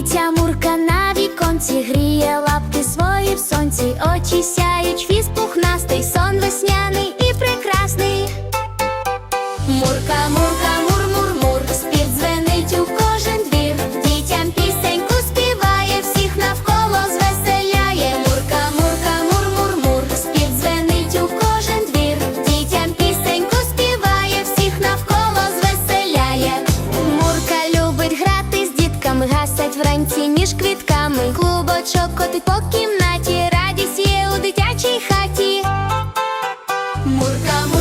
Киця мурка на віконці гріє лапки свої в сонці, очі сяють, хвіст пухнастий, сон весняний. Іскрами гасять вранці, ніж квітками. Клубочок котить по кімнаті, радість є у дитячій хаті. Мурка, мурка